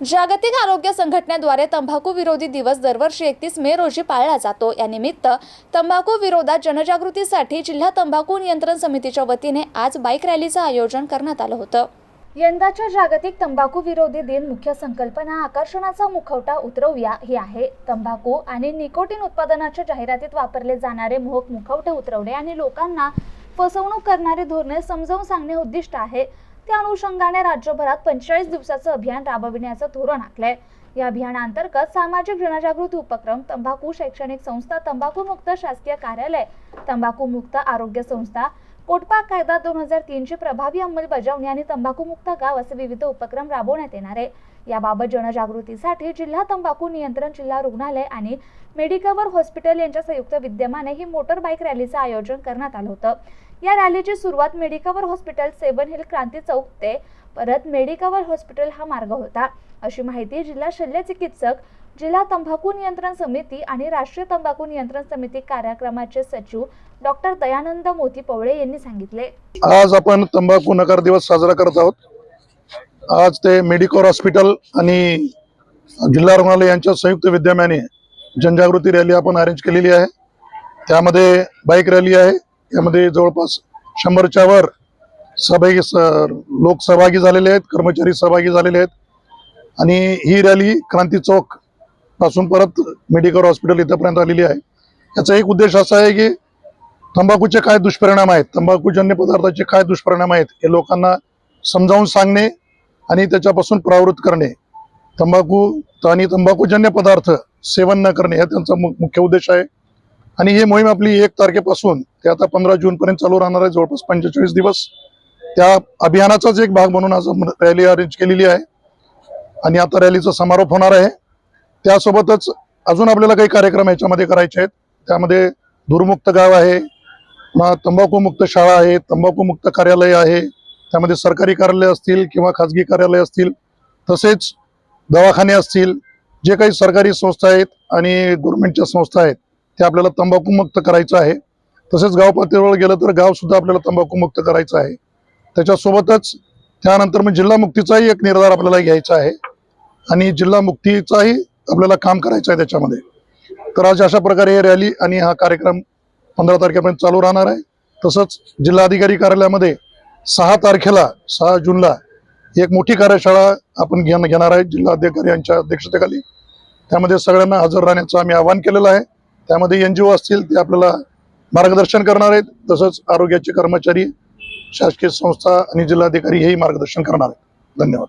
जागतिक आरोग्य संघटनेद्वारे तंबाखू विरोधी दिवस दरवर्षी एकतीस मे रोजी पाळला जातो. या निमित्त तंबाखू विरोधात जनजागृतीसाठी जिल्हा तंबाखू नियंत्रण समितीच्या वतीने आज बाईक रॅलीचं आयोजन करण्यात आलं होतं. यंदाच्या जागतिक तंबाखू विरोधी दिन मुख्य संकल्पना आकर्षणाचा मुखवटा उतरवूया ही आहे. तंबाखू आणि निकोटीन उत्पादनाच्या जाहिरातीत वापरले जाणारे मोहक मुखवटे उतरवणे आणि लोकांना फसवणूक करणारी धोरणे समजावून सांगणे उद्दिष्ट आहे. त्या अनुषंगाने राज्यभरात पंचेचाळीस दिवसाचं अभियान राबविण्याचं धोरण आखलंय. या अभियानांतर्गत सामाजिक जनजागृती उपक्रम तंबाखू शैक्षणिक संस्था तंबाखूमुक्त शासकीय कार्यालय तंबाखूमुक्त आरोग्य संस्था कोटपाक कायदा दोन हजार तीनची प्रभावी अंमलबजावणी आणि तंबाखूमुक्त गाव असे विविध उपक्रम राबवण्यात येणार आहे. याबाबत जनजागृतीसाठी जिल्हा तंबाखू नियंत्रण जिल्हा रुग्णालय आणि मेडिकवर हॉस्पिटल यांच्या संयुक्त विद्यमाने ही मोटर बाईक रॅलीचं आयोजन करण्यात आलं होतं. या रॅलीची सुरुवात मेडिकावर hospital seven hill Kranti Chowk ते परत मेडिकावर हॉस्पिटल हा मार्ग होता. अशी माहिती जिल्हा शल्य चिकित्सक जिल्हा तंबाखू नियंत्रण समिती आणि राष्ट्रीय तंबाखू नियंत्रण समिती कार्यक्रमाचे सचिव डॉक्टर दयानंद मोती पवळे यांनी सांगितले. आज आपण तंबाखू नकार दिवस साजरा करत आहोत. आज ते मेडिकोर हॉस्पिटल आणि जिल्हा रुग्णालय यांच्या संयुक्त विद्यमाने जनजागृती रॅली आपण अरेंज केलेली आहे. त्यामध्ये बाईक रॅली आहे. यामध्ये जवळपास शंभरच्या वर सहभागी स- लोक सहभागी झालेले आहेत कर्मचारी सहभागी झालेले आहेत. आणि ही रॅली क्रांती चौकपासून परत मेडिकल हॉस्पिटल इथंपर्यंत आलेली आहे. याचा एक उद्देश असा आहे की तंबाखूचे काय दुष्परिणाम आहेत तंबाखूजन्य पदार्थाचे काय दुष्परिणाम आहेत हे लोकांना समजावून सांगणे आणि त्याच्यापासून प्रवृत्त करणे. तंबाखू आणि तंबाखूजन्य पदार्थ सेवन न करणे हा त्यांचा मुख्य उद्देश आहे. आणि ही मोहीम आपली एक तारखेपासून ते आता पंधरा जून पर्यंत चालू राहणार आहे जवळपास पंचेचाळीस दिवस. त्या अभियानाचाच एक भाग म्हणून आज रॅली अरेंज केलेली आहे. आणि आता रॅलीचा समारोप होणार आहे. त्यासोबतच अजून आपल्याला काही कार्यक्रम याच्यामध्ये करायचे आहेत. त्यामध्ये धूरमुक्त गाव आहे तंबाखूमुक्त शाळा आहे तंबाखूमुक्त कार्यालय आहे त्यामध्ये सरकारी कार्यालय असतील किंवा खाजगी कार्यालय असतील तसेच दवाखाने असतील जे काही सरकारी संस्था आहेत आणि गव्हर्नमेंटच्या संस्था आहेत ते आपल्याला तंबाखू मुक्त करायचं आहे. तसेच गाव पातळीवर गेलं तर गाव सुद्धा आपल्याला तंबाखूमुक्त करायचं आहे. त्याच्यासोबतच त्यानंतर मग जिल्हा मुक्तीचाही एक निर्धार आपल्याला घ्यायचा आहे. आणि जिल्हा मुक्तीचाही आपल्याला काम करायचं आहे त्याच्यामध्ये. तर आज अशा प्रकारे हे रॅली आणि हा कार्यक्रम पंधरा तारखेपर्यंत चालू राहणार आहे. तसंच जिल्हाधिकारी कार्यालयामध्ये सहा तारखेला सहा जूनला एक मोठी कार्यशाळा आपण घेण घेणार आहे जिल्हाधिकारी यांच्या अध्यक्षतेखाली. त्यामध्ये सगळ्यांना हजर राहण्याचं आम्ही आवाहन केलेलं आहे. त्यामध्ये एन जी ओ असतील ते आपल्याला मार्गदर्शन करणार आहेत. तसंच आरोग्याचे कर्मचारी शासकीय संस्था आणि जिल्हाधिकारी हेही मार्गदर्शन करणार आहेत. धन्यवाद.